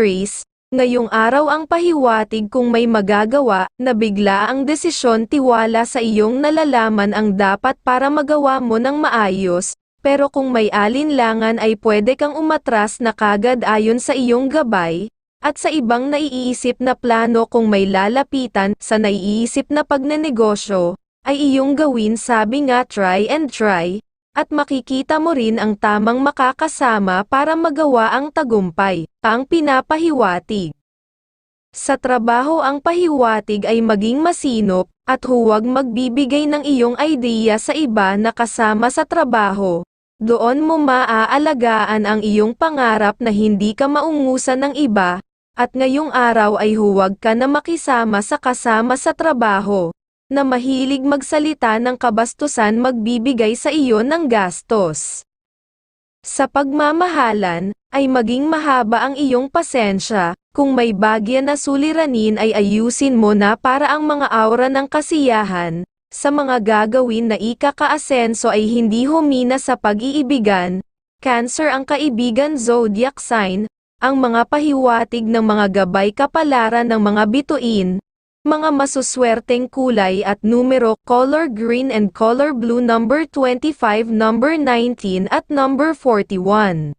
Aries, ngayong araw ang pahiwatig kung may magagawa na bigla ang desisyon tiwala sa iyong nalalaman ang dapat para magawa mo ng maayos, pero kung may alinlangan ay pwede kang umatras na kagad ayon sa iyong gabay, at sa ibang naiisip na plano kung may lalapitan sa naiisip na pagnenegosyo, ay iyong gawin sabi nga try and try, at makikita mo rin ang tamang makakasama para magawa ang tagumpay, ang pinapahiwatig. Sa trabaho ang pahiwatig ay maging masinop, at huwag magbibigay ng iyong idea sa iba na kasama sa trabaho. Doon mo maaalagaan ang iyong pangarap na hindi ka maungusan ng iba, at ngayong araw ay huwag ka na makisama sa kasama sa trabaho na mahilig magsalita ng kabastusan magbibigay sa iyo ng gastos. Sa pagmamahalan, ay maging mahaba ang iyong pasensya, kung may bagya na suliranin ay ayusin mo na para ang mga aura ng kasiyahan, sa mga gagawin na ikakaasenso ay hindi humina sa pag-iibigan, Cancer ang kaibigan zodiac sign, ang mga pahiwatig ng mga gabay kapalaran ng mga bituin, mga masuswerteng kulay at numero color green and color blue number 25 number 19 at number 41.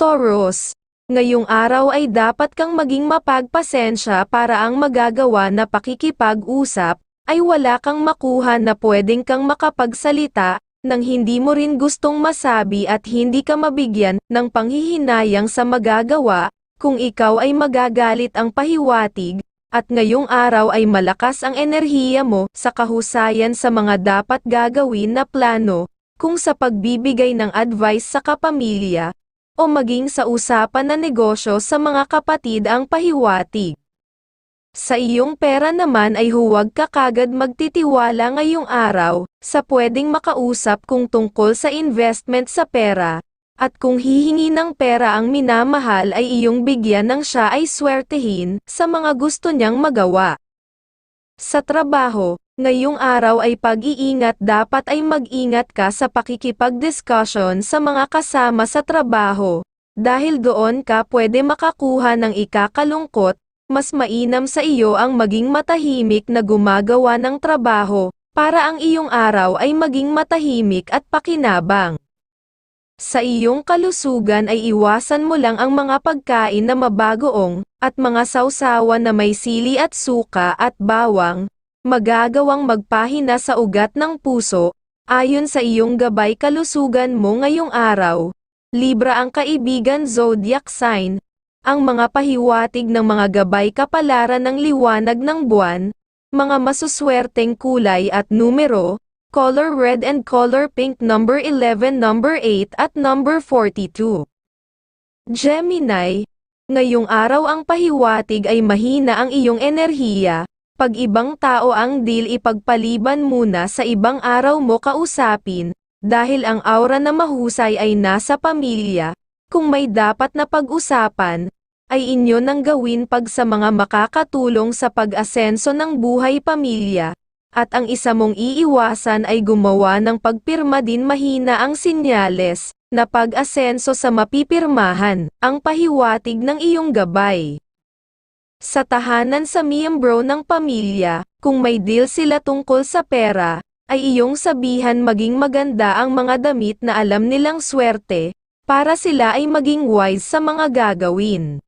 Taurus, ngayong araw ay dapat kang maging mapagpasensya para ang magagawa na pakikipag-usap, ay wala kang makuha na pwedeng kang makapagsalita, nang hindi mo rin gustong masabi at hindi ka mabigyan ng panghihinayang sa magagawa, kung ikaw ay magagalit ang pahiwatig, at ngayong araw ay malakas ang enerhiya mo sa kahusayan sa mga dapat gagawin na plano, kung sa pagbibigay ng advice sa kapamilya, o maging sa usapan na negosyo sa mga kapatid ang pahiwatig. Sa iyong pera naman ay huwag ka kagad magtitiwala ngayong araw, sa pwedeng makausap kung tungkol sa investment sa pera, at kung hihingi ng pera ang minamahal ay iyong bigyan ng siya ay swertehin sa mga gusto niyang magawa. Sa trabaho, ngayong araw ay pag-iingat dapat ay mag-ingat ka sa pakikipag-discussion sa mga kasama sa trabaho, dahil doon ka pwede makakuha ng ikakalungkot, mas mainam sa iyo ang maging matahimik na gumagawa ng trabaho, para ang iyong araw ay maging matahimik at pakinabang. Sa iyong kalusugan ay iwasan mo lang ang mga pagkain na mabagoong, at mga sausawan na may sili at suka at bawang, magagawang magpahina sa ugat ng puso, ayon sa iyong gabay kalusugan mo ngayong araw. Libra ang kaibigan zodiac sign, ang mga pahiwatig ng mga gabay kapalaran ng liwanag ng buwan, mga masuswerteng kulay at numero, color red and color pink number 11 number 8 at number 42. Gemini, ngayong araw ang pahiwatig ay mahina ang iyong enerhiya, pag ibang tao ang deal ipagpaliban muna sa ibang araw mo kausapin, dahil ang aura na mahusay ay nasa pamilya, kung may dapat na pag-usapan, ay inyo nang gawin pag sa mga makakatulong sa pag-asenso ng buhay pamilya, at ang isa mong iiwasan ay gumawa ng pagpirma din mahina ang sinyales, na pag-asenso sa mapipirmahan, ang pahiwatig ng iyong gabay. Sa tahanan sa miyembro ng pamilya, kung may deal sila tungkol sa pera, ay iyong sabihan maging maganda ang mga damit na alam nilang swerte, para sila ay maging wise sa mga gagawin.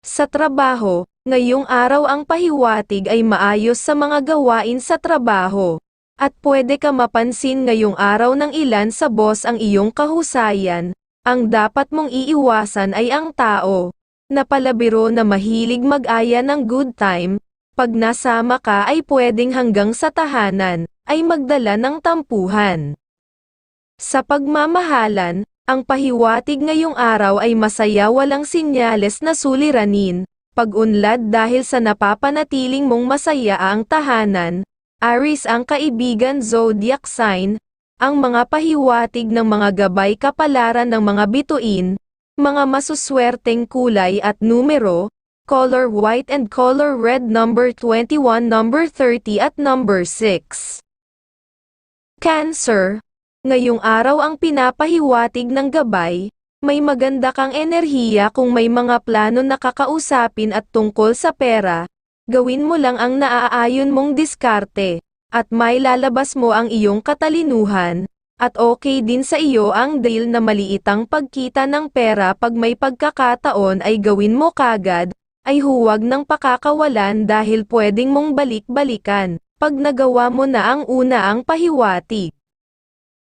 Sa trabaho, Ngayong araw ang pahiwatig ay maayos sa mga gawain sa trabaho. At pwede ka mapansin ngayong araw ng ilan sa boss ang iyong kahusayan. Ang dapat mong iiwasan ay ang tao. Na palabiro na mahilig mag-aya ng good time. Pag nasama ka ay pwedeng hanggang sa tahanan, ay magdala ng tampuhan. Sa pagmamahalan, ang pahiwatig ngayong araw ay masaya walang sinyales na suliranin, pag-unlad dahil sa napapanatiling mong masaya ang tahanan, Aris ang kaibigan zodiac sign, ang mga pahiwatig ng mga gabay kapalaran ng mga bituin, mga masuswerteng kulay at numero, color white and color red number 21 number 30 at number 6. Cancer, ngayong araw ang pinapahiwatig ng gabay, May maganda kang enerhiya kung may mga plano na kakausapin at tungkol sa pera. Gawin mo lang ang naaayon mong diskarte, at may lalabas mo ang iyong katalinuhan, at okay din sa iyo ang deal na maliitang pagkita ng pera pag may pagkakataon ay gawin mo kagad, ay huwag ng pakakawalan dahil pwedeng mong balik-balikan, pag nagawa mo na ang una ang pahiwatig.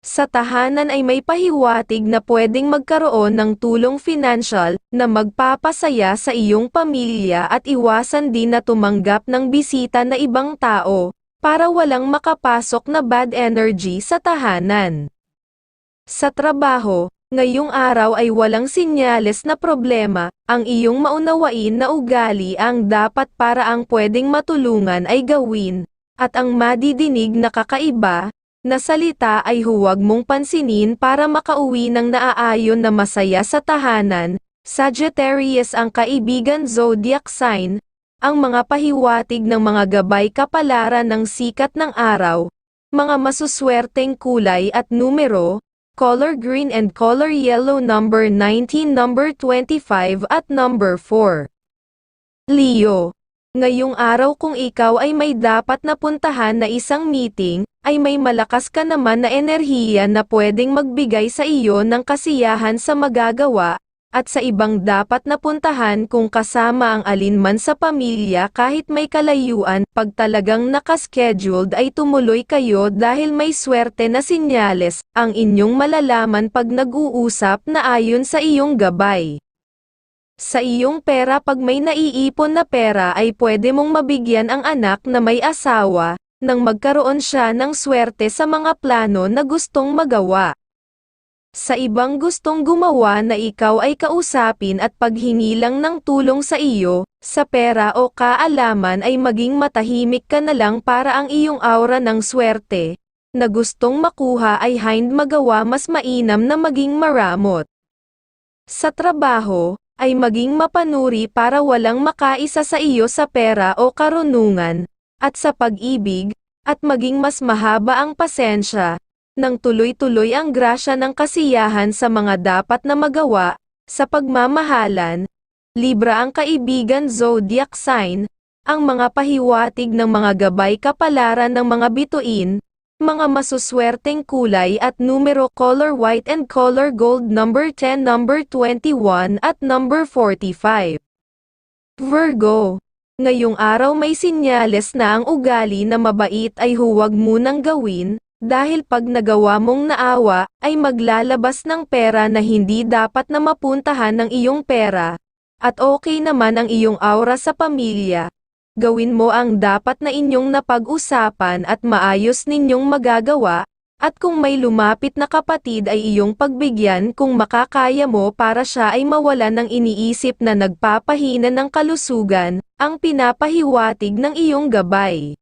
Sa tahanan ay may pahiwatig na pwedeng magkaroon ng tulong financial na magpapasaya sa iyong pamilya at iwasan din na tumanggap ng bisita na ibang tao, para walang makapasok na bad energy sa tahanan. Sa trabaho, ngayong araw ay walang sinyales na problema, ang iyong maunawain na ugali ang dapat para ang pwedeng matulungan ay gawin, at ang madidinig na kakaiba, na salita ay huwag mong pansinin para makauwi ng naaayon na masaya sa tahanan. Sagittarius ang kaibigan zodiac sign, ang mga pahiwatig ng mga gabay kapalaran ng sikat ng araw, mga masuswerteng kulay at numero, color green and color yellow number 19 number 25 at number 4. Leo Ngayong araw kung ikaw ay may dapat na puntahan na isang meeting, ay may malakas ka naman na enerhiya na pwedeng magbigay sa iyo ng kasiyahan sa magagawa, at sa ibang dapat na puntahan kung kasama ang alinman sa pamilya kahit may kalayuan, pag talagang nakascheduled ay tumuloy kayo dahil may swerte na sinyales, ang inyong malalaman pag nag-uusap na ayon sa iyong gabay. Sa iyong pera pag may naiipon na pera ay pwede mong mabigyan ang anak na may asawa, nang magkaroon siya ng swerte sa mga plano na gustong magawa. Sa ibang gustong gumawa na ikaw ay kausapin at paghingi lang ng tulong sa iyo, sa pera o kaalaman ay maging matahimik ka na lang para ang iyong aura ng swerte, na gustong makuha ay hind magawa mas mainam na maging maramot. Sa trabaho, ay maging mapanuri para walang makaisa sa iyo sa pera o karunungan, at sa pag-ibig, at maging mas mahaba ang pasensya, nang tuloy-tuloy ang grasya ng kasiyahan sa mga dapat na magawa, sa pagmamahalan, Libra ang kaibigan zodiac sign, ang mga pahiwatig ng mga gabay kapalaran ng mga bituin, mga masuswerteng kulay at numero color white and color gold number 10 number 21 at number 45. Virgo. Ngayong araw may sinyales na ang ugali na mabait ay huwag munang gawin, dahil pag nagawa mong naawa, ay maglalabas ng pera na hindi dapat na mapuntahan ng iyong pera. At okay naman ang iyong aura sa pamilya, gawin mo ang dapat na inyong napag-usapan at maayos ninyong magagawa, at kung may lumapit na kapatid ay iyong pagbigyan kung makakaya mo para siya ay mawala ng iniisip na nagpapahina ng kalusugan, ang pinapahiwatig ng iyong gabay.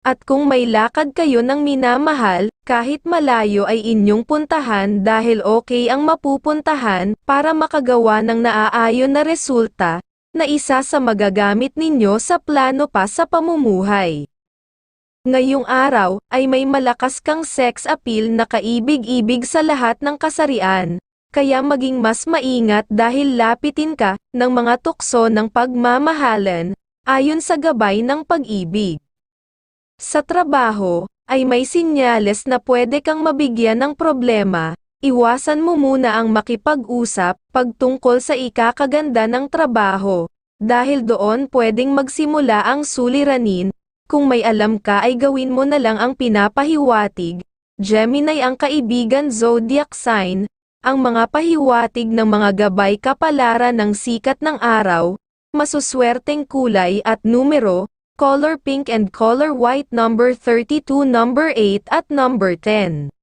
At kung may lakad kayo ng minamahal, kahit malayo ay inyong puntahan dahil okay ang mapupuntahan para makagawa ng naaayon na resulta, na isa sa magagamit ninyo sa plano pa sa pamumuhay. Ngayong araw, ay may malakas kang sex appeal na kaibig-ibig sa lahat ng kasarian, kaya maging mas maingat dahil lapitin ka ng mga tukso ng pagmamahalan, ayon sa gabay ng pag-ibig. Sa trabaho, ay may sinyales na pwede kang mabigyan ng problema, Iwasan mo muna ang makipag-usap pagtungkol sa ikakaganda ng trabaho, dahil doon pwedeng magsimula ang suliranin, kung may alam ka ay gawin mo na lang ang pinapahiwatig. Gemini ang kaibigan zodiac sign, ang mga pahiwatig ng mga gabay kapalaran ng sikat ng araw, masuswerteng kulay at numero, color pink and color white number 32 number 8 at number 10.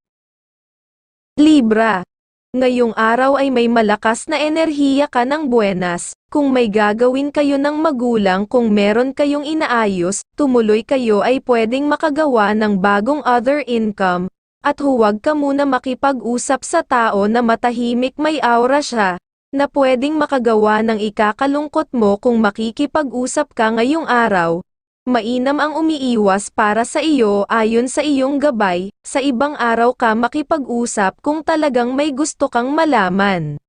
Libra. Ngayong araw ay may malakas na enerhiya ka ng buenas, kung may gagawin kayo ng magulang kung meron kayong inaayos, tumuloy kayo ay pwedeng makagawa ng bagong other income, at huwag ka muna makipag-usap sa tao na matahimik may aura siya, na pwedeng makagawa ng ikakalungkot mo kung makikipag-usap ka ngayong araw, Mainam ang umiiwas para sa iyo ayon sa iyong gabay, sa ibang araw ka makipag-usap kung talagang may gusto kang malaman.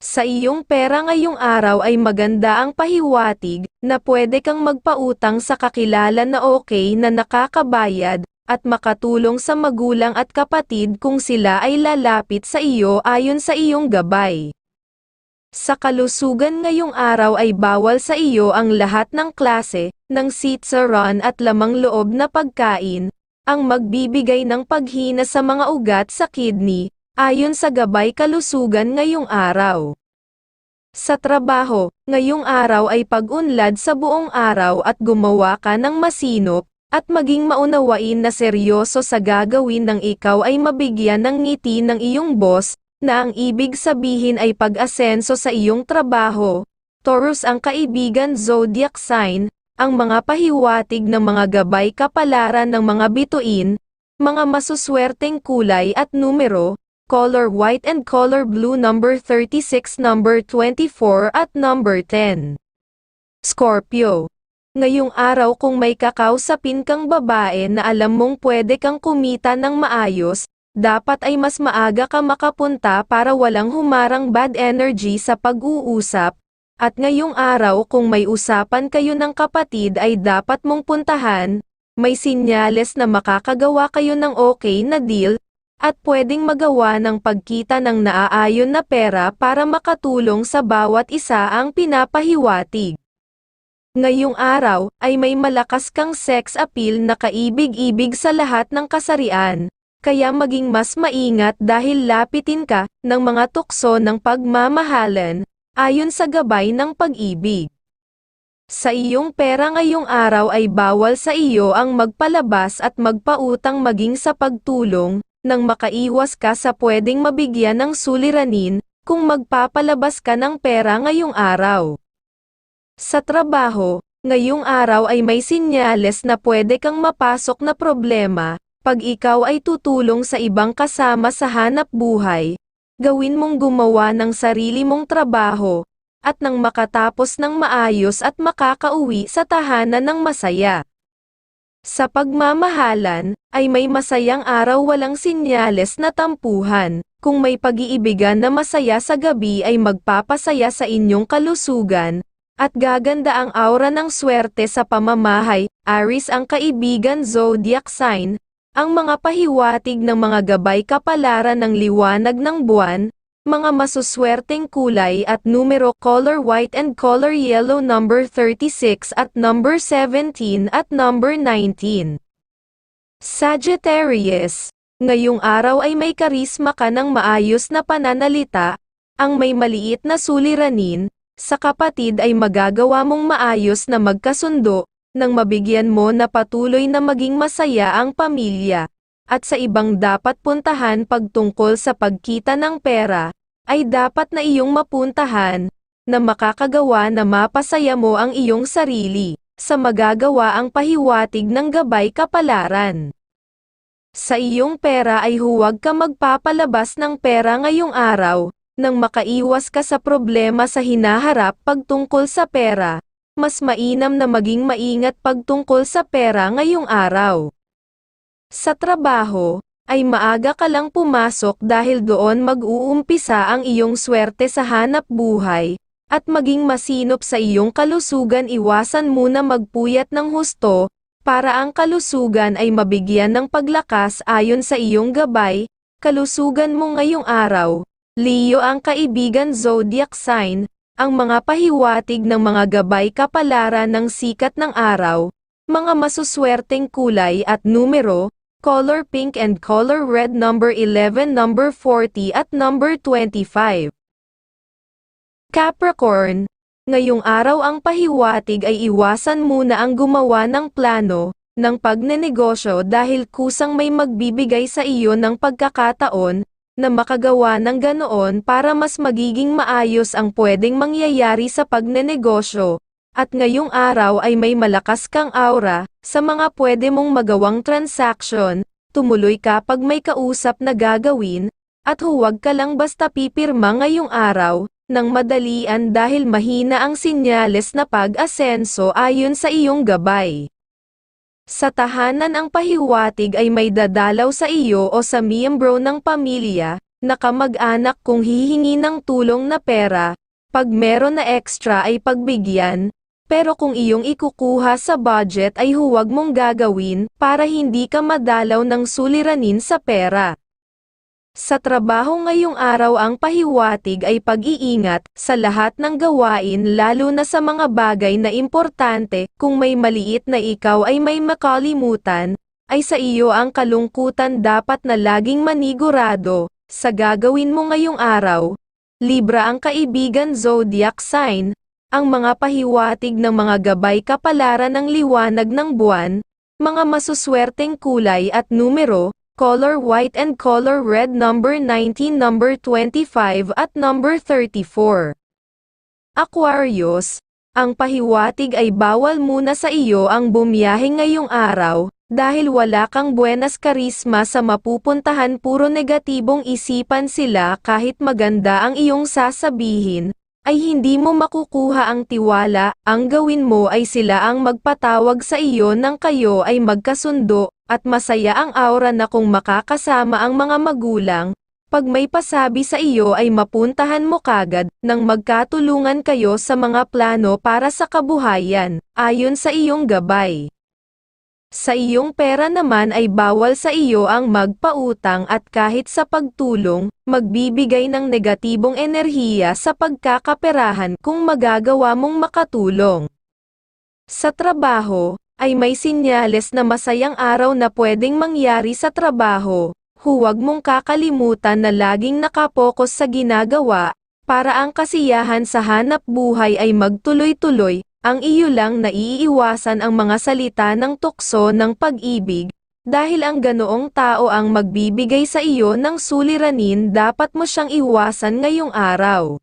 Sa iyong pera ngayong araw ay maganda ang pahiwatig, na pwede kang magpautang sa kakilala na okay na nakakabayad, at makatulong sa magulang at kapatid kung sila ay lalapit sa iyo ayon sa iyong gabay. Sa kalusugan ngayong araw ay bawal sa iyo ang lahat ng klase, ng sitsaran at lamang loob na pagkain, ang magbibigay ng paghina sa mga ugat sa kidney, ayon sa gabay kalusugan ngayong araw. Sa trabaho, ngayong araw ay pag-unlad sa buong araw at gumawa ka ng masinop, at maging maunawain na seryoso sa gagawin ng ikaw ay mabigyan ng ngiti ng iyong boss, na ang ibig sabihin ay pag-asenso sa iyong trabaho. Taurus ang kaibigan zodiac sign, ang mga pahiwatig ng mga gabay kapalaran ng mga bituin, mga masuswerteng kulay at numero, color white and color blue number 36 number 24 at number 10. Scorpio. Ngayong araw kung may kakausapin kang babae na alam mong pwede kang kumita ng maayos, dapat ay mas maaga ka makapunta para walang humarang bad energy sa pag-uusap, at ngayong araw kung may usapan kayo ng kapatid ay dapat mong puntahan, may sinyales na makakagawa kayo ng okay na deal, at pwedeng magawa ng pagkita ng naaayon na pera para makatulong sa bawat isa ang pinapahiwatig. Ngayong araw, ay may malakas kang sex appeal na kaibig-ibig sa lahat ng kasarian, kaya maging mas maingat dahil lapitin ka ng mga tukso ng pagmamahalan, ayon sa gabay ng pag-ibig. Sa iyong pera ngayong araw ay bawal sa iyo ang magpalabas at magpautang maging sa pagtulong, nang makaiwas ka sa pwedeng mabigyan ng suliranin, kung magpapalabas ka ng pera ngayong araw. Sa trabaho, ngayong araw ay may sinyales na pwede kang mapasok na problema, pag ikaw ay tutulong sa ibang kasama sa hanap buhay, gawin mong gumawa ng sarili mong trabaho, at nang makatapos ng maayos at makakauwi sa tahanan ng masaya. Sa pagmamahalan, ay may masayang araw walang sinyales na tampuhan, kung may pag-iibigan na masaya sa gabi ay magpapasaya sa inyong kalusugan, at gaganda ang aura ng swerte sa pamamahay, Aris ang kaibigan zodiac sign, ang mga pahiwatig ng mga gabay kapalaran ng liwanag ng buwan, mga masuswerteng kulay at numero color white and color yellow number 36 at number 17 at number 19. Sagittarius, ngayong araw ay may karisma ka ng maayos na pananalita, ang may maliit na suliranin, sa kapatid ay magagawa mong maayos na magkasundo, nang mabigyan mo na patuloy na maging masaya ang pamilya, at sa ibang dapat puntahan pagtungkol sa pagkita ng pera, ay dapat na iyong mapuntahan, na makakagawa na mapasaya mo ang iyong sarili, sa magagawa ang pahiwatig ng gabay kapalaran. Sa iyong pera ay huwag ka magpapalabas ng pera ngayong araw, nang makaiwas ka sa problema sa hinaharap pagtungkol sa pera, mas mainam na maging maingat pagtungkol sa pera ngayong araw. Sa trabaho, ay maaga ka lang pumasok dahil doon mag-uumpisa ang iyong swerte sa hanap buhay, at maging masinop sa iyong kalusugan iwasan muna magpuyat ng husto, para ang kalusugan ay mabigyan ng paglakas ayon sa iyong gabay, kalusugan mo ngayong araw. Leo ang kaibigan zodiac sign, ang mga pahiwatig ng mga gabay kapalaran ng sikat ng araw, mga masuswerteng kulay at numero, color pink and color red number 11 number 40 at number 25. Capricorn, ngayong araw ang pahiwatig ay iwasan muna ang gumawa ng plano, ng pagnenegosyo dahil kusang may magbibigay sa iyo ng pagkakataon, na makagawa ng ganoon para mas magiging maayos ang pwedeng mangyayari sa pagnenegosyo, at ngayong araw ay may malakas kang aura, sa mga pwede mong magawang transaction, tumuloy ka pag may kausap na gagawin, at huwag ka lang basta pipirma ngayong araw, nang madalian dahil mahina ang sinyales na pag-asenso ayon sa iyong gabay. Sa tahanan ang pahiwatig ay may dadalaw sa iyo o sa miyembro ng pamilya, na kamag-anak kung hihingi ng tulong na pera, pag meron na extra ay pagbigyan, pero kung iyong ikukuha sa budget ay huwag mong gagawin para hindi ka madalaw ng suliranin sa pera. Sa trabaho ngayong araw ang pahiwatig ay pag-iingat sa lahat ng gawain lalo na sa mga bagay na importante kung may maliit na ikaw ay may makalimutan, ay sa iyo ang kalungkutan dapat na laging manigurado sa gagawin mo ngayong araw. Libra ang kaibigan zodiac sign, ang mga pahiwatig ng mga gabay kapalaran ng liwanag ng buwan, mga masuswerteng kulay at numero, color white and color red number 19 number 25 at number 34. Aquarius, ang pahiwatig ay bawal muna sa iyo ang bumiyahe ngayong araw, dahil wala kang buenas karisma sa mapupuntahan puro negatibong isipan sila kahit maganda ang iyong sasabihin, ay hindi mo makukuha ang tiwala, ang gawin mo ay sila ang magpatawag sa iyo nang kayo ay magkasundo, at masaya ang aura na kung makakasama ang mga magulang, pag may pasabi sa iyo ay mapuntahan mo kagad, nang magkatulungan kayo sa mga plano para sa kabuhayan, ayon sa iyong gabay. Sa iyong pera naman ay bawal sa iyo ang magpautang at kahit sa pagtulong, magbibigay ng negatibong enerhiya sa pagkakaperahan kung magagawa mong makatulong. Sa trabaho, ay may sinyales na masayang araw na pwedeng mangyari sa trabaho, huwag mong kakalimutan na laging nakapokus sa ginagawa, para ang kasiyahan sa hanap buhay ay magtuloy-tuloy, ang iyo lang na iiwasan ang mga salita ng tukso ng pag-ibig, dahil ang ganoong tao ang magbibigay sa iyo ng suliranin dapat mo siyang iwasan ngayong araw.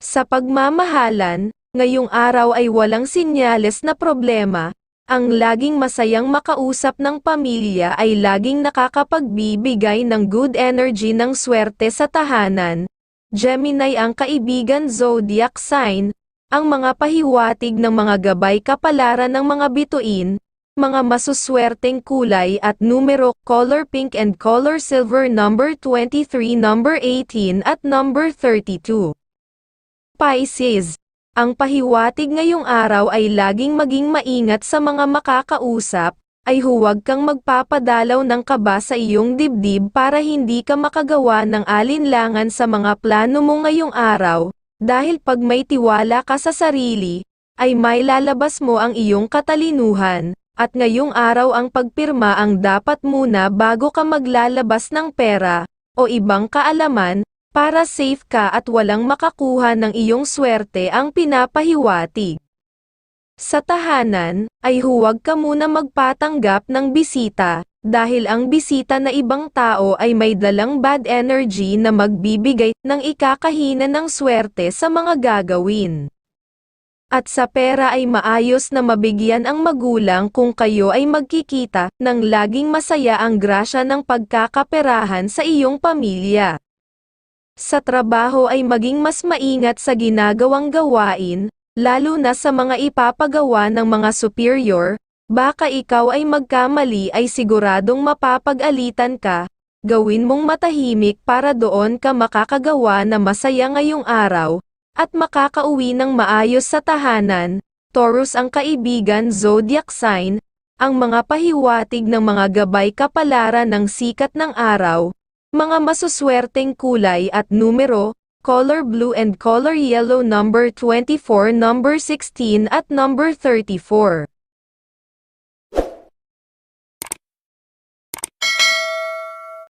Sa pagmamahalan, ngayong araw ay walang sinyales na problema, ang laging masayang makausap ng pamilya ay laging nakakapagbibigay ng good energy ng swerte sa tahanan. Gemini ang kaibigan zodiac sign, ang mga pahiwatig ng mga gabay kapalaran ng mga bituin, mga masuswerteng kulay at numero, color pink and color silver number 23, number 18 at number 32. Pisces, ang pahiwatig ngayong araw ay laging maging maingat sa mga makakausap, ay huwag kang magpapadalaw ng kaba sa iyong dibdib para hindi ka makagawa ng alinlangan sa mga plano mo ngayong araw, dahil pag may tiwala ka sa sarili, ay may lalabas mo ang iyong katalinuhan, at ngayong araw ang pagpirma ang dapat muna bago ka maglalabas ng pera, o ibang kaalaman, para safe ka at walang makakuha ng iyong swerte ang pinapahiwatig. Sa tahanan, ay huwag ka muna magpatanggap ng bisita, dahil ang bisita na ibang tao ay may dalang bad energy na magbibigay ng ikakahina ng swerte sa mga gagawin. At sa pera ay maayos na mabigyan ang magulang kung kayo ay magkikita ng laging masaya ang grasya ng pagkakaperahan sa iyong pamilya. Sa trabaho ay maging mas maingat sa ginagawang gawain, lalo na sa mga ipapagawa ng mga superior, Baka ikaw ay magkamali ay siguradong mapapag-alitan ka, gawin mong matahimik para doon ka makakagawa na masaya ngayong araw, at makakauwi ng maayos sa tahanan. Taurus ang kaibigan zodiac sign, ang mga pahiwatig ng mga gabay kapalaran ng sikat ng araw, mga masuswerteng kulay at numero, color blue and color yellow number 24 number 16 at number 34.